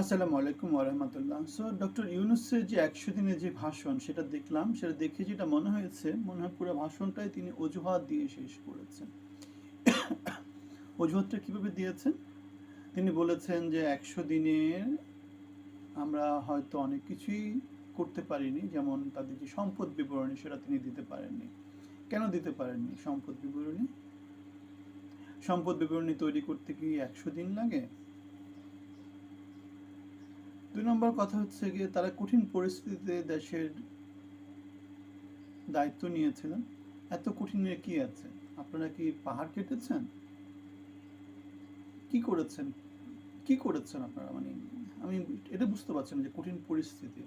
আসসালামু আলাইকুম ওরহামতুল্লাহ so doctor ইউনুসের যে একশো দিনের যে ভাষণ, সেটা দেখলাম, সেটা দেখে যেটা মনে হয়েছে, মনে হয় পুরো ভাষণটাই তিনি অজুহাত দিয়ে শেষ করেছেন। অজুহাতটা কীভাবে দিয়েছেন? তিনি বলেছেন যে একশো দিনের আমরা হয়তো অনেক কিছুই করতে পারিনি, যেমন তাদের যে সম্পদ বিবরণী, সেটা তিনি দিতে পারেননি। কেন দিতে পারেননি সম্পদ বিবরণী? সম্পদ বিবরণী তৈরি করতে কি একশো দিন লাগে? দুই নম্বর কথা হচ্ছে গিয়ে তারা কঠিন পরিস্থিতিতে দেশের দায়িত্ব নিয়েছিলেন। এত কঠিনের কি আছে? আপনারা কি পাহাড় কেটেছেন? কি করেছেন? কি করেছেন আপনারা? মানে আমি এটা বুঝতে পারছি না যে কঠিন পরিস্থিতি।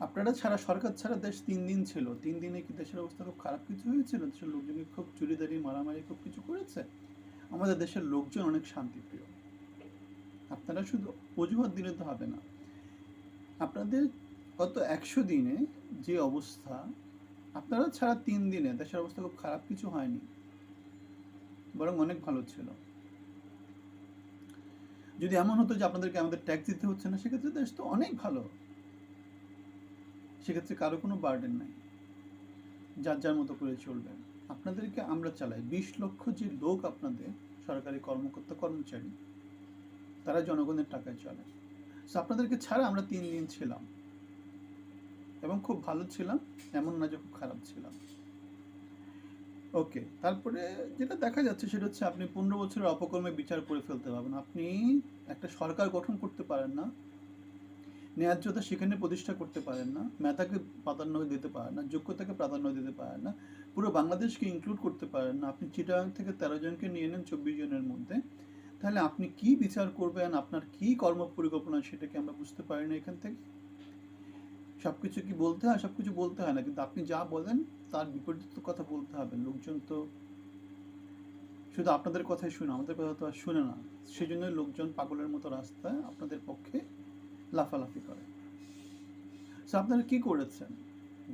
আপনারা ছাড়া সরকার ছাড়া দেশ তিন দিন ছিল। তিন দিনে কি দেশের অবস্থা খুব খারাপ কিছু হয়েছিল? দেশের লোকজন খুব চুরিদারি, মারামারি, খুব কিছু করেছে? আমাদের দেশের লোকজন অনেক শান্তিপ্রিয়। আপনারা শুধু অজুহাত দিলে তো হবে না। আপনাদের গত একশো দিনে যে অবস্থা, আপনারা ছাড়া তিন দিনে দেশের অবস্থা খুব খারাপ কিছু হয়নি। বরং অনেক ভালো ছিল। যদি এমন হতো যে আপনাদেরকে আমাদের ট্যাক্স দিতে হচ্ছে না, সেক্ষেত্রে দেশ তো অনেক ভালো। সেক্ষেত্রে কারও কোনো বার্ডেন নাই। যার যার মতো করে চলবে। আপনাদেরকে আমরা চালাই। বিশ লক্ষ যে লোক আপনাদের সরকারি কর্মকর্তা কর্মচারী তারা জনগণের টাকায় চলে। সো আপনাদেরকে ছাড়া আমরা তিন দিন ছিলাম। এবং খুব ভালো ছিলাম, এমন না যে খুব খারাপ ছিলাম। ওকে তারপরে যেটা দেখা যাচ্ছে সেটা হচ্ছে আপনি পনেরো বছরের অপকর্মে বিচার করে ফেলতে পারবেন। আপনি একটা সরকার গঠন করতে পারেন না, ন্যায্যতা সেখানে প্রতিষ্ঠা করতে পারেন না, মেধাকে প্রাধান্য দিতে পারেন না, যোগ্যতাকে প্রাধান্য দিতে পারেন না, পুরো বাংলাদেশকে ইনক্লুড করতে পারেন না। আপনি চিটাগাং থেকে তেরো জনকে নিয়ে নেন চব্বিশ জনের মধ্যে। তাহলে আপনি কি বিচার করবেন? আপনার কি কর্ম পরিকল্পনা সেটাকে আমরা বুঝতে পারি না এখান থেকে? সব কিছু কি বলতে হয়? সব কিছু বলতে হয় না, কিন্তু আপনি যা বলেন, তার বিপরীত কথা বলতে হবে। লোকজন তো শুধু আপনাদের কথাই শুনে, আমাদের কথা তো আর শুনে না। সেই জন্য লোকজন পাগলের মতো রাস্তায় আপনাদের পক্ষে লাফালাফি করে। আপনারা কি করেছেন?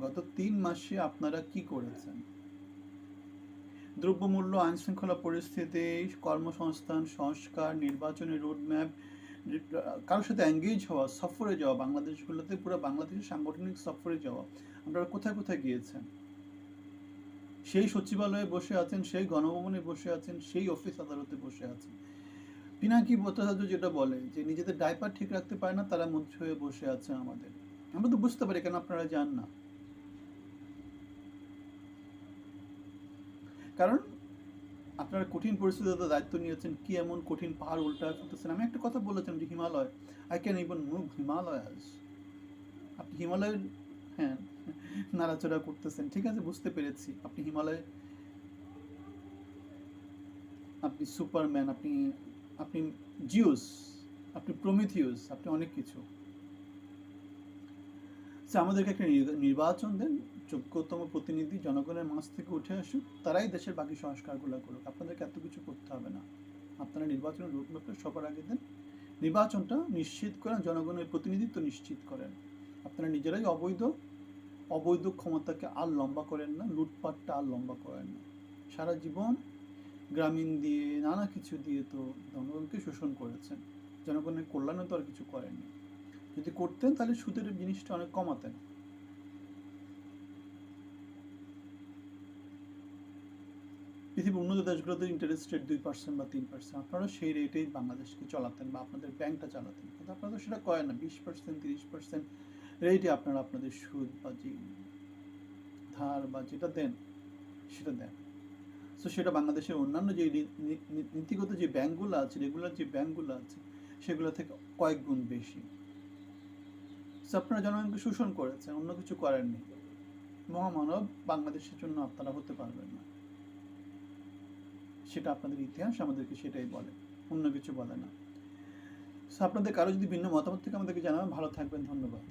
গত তিন মাসে আপনারা কি করেছেন? দ্রব্যমূল্য আইন শৃঙ্খলা পরিস্থিতি, কর্মসংস্থান, সংস্কার, নির্বাচনী রোডম্যাপ কারোর সাথে এঙ্গেজ হওয়া, সফরে যাওয়া, বাংলাদেশগুলোতে পুরো বাংলাদেশের সাংগঠনিক সফরে যাওয়া, আপনারা কোথায় কোথায় গিয়েছেন? সেই সচিবালয়ে বসে আছেন, সেই গণভবনে বসে আছেন, সেই অফিস আদালতে বসে আছেন। পিনাকি ভট্টাচার্য যেটা বলে যে নিজেদের ডাইপার ঠিক রাখতে পারে না, তারা মধ্যে হয়ে বসে আছে আমাদের। আমরা তো বুঝতে পারি, কেন আপনারা যান না? কারণ আপনারা কঠিন পরিস্থিতিতে দায়িত্ব নিয়েছেন কি এমন কঠিন পাহাড় উল্টা করতেছেন? আমি একটা কথা বলেছিলাম যে Himalaya I can even move Himalayas আপনি হিমালয় হ্যাঁ নাড়াচড়া করতেছেন ঠিক আছে বুঝতে পেরেছি। আপনি হিমালয় আপনি সুপারম্যান আপনি আপনি জিউস আপনি প্রমিথিউস আপনি অনেক কিছু। আচ্ছা, আমাদেরকে একটা নির্বাচন দেন। যোগ্যতম প্রতিনিধি জনগণের মাঝ থেকে উঠে আসুক, তারাই দেশের বাকি সংস্কারগুলো করুক। আপনাদেরকে এত কিছু করতে হবে না। আপনারা নির্বাচনের রূপরেখা সবার আগে দেন। নির্বাচনটা নিশ্চিত করেন, জনগণের প্রতিনিধিত্ব নিশ্চিত করেন। আপনারা নিজেরাই অবৈধ অবৈধ ক্ষমতাকে আর লম্বা করেন না, লুটপাটটা আর লম্বা করেন না। সারা জীবন গ্রামীণ দিয়ে, নানা কিছু দিয়ে তো জনগণকে শোষণ করেছেন। জনগণের কল্যাণে তো আর কিছু করেননি। যদি করতেন, তাহলে সুদের জিনিসটা অনেক কমাতেন। পৃথিবীর উন্নত দেশগুলোতে ইন্টারেস্ট রেট দুই পার্সেন্ট বা তিন পার্সেন্ট আপনারা সেই রেটেই বাংলাদেশকে চালাতেন বা আপনাদের ব্যাংকটা চালাতেন। কিন্তু আপনারা তো সেটা করেন না। বিশ পার্সেন্ট তিরিশ পার্সেন্ট রেটে আপনারা আপনাদের সুদ বা যে ধার বা যেটা দেন, সেটা দেন। সো সেটা বাংলাদেশের অন্যান্য যে নীতিগত যে ব্যাংকগুলো আছে রেগুলার যে ব্যাংকগুলো আছে, সেগুলো থেকে কয়েক গুণ বেশি। সো আপনারা জনগণকে শোষণ করেছেন, অন্য কিছু করেননি। মহামানব বাংলাদেশের জন্য আপনারা হতে পারবেন না। সেটা আপনাদের ইতিহাস আমাদেরকে সেটাই বলে, অন্য কিছু বলে না। আপনাদের কারও যদি ভিন্ন মতামত থেকে আমাদেরকে জানাবেন। ভালো থাকবেন, ধন্যবাদ।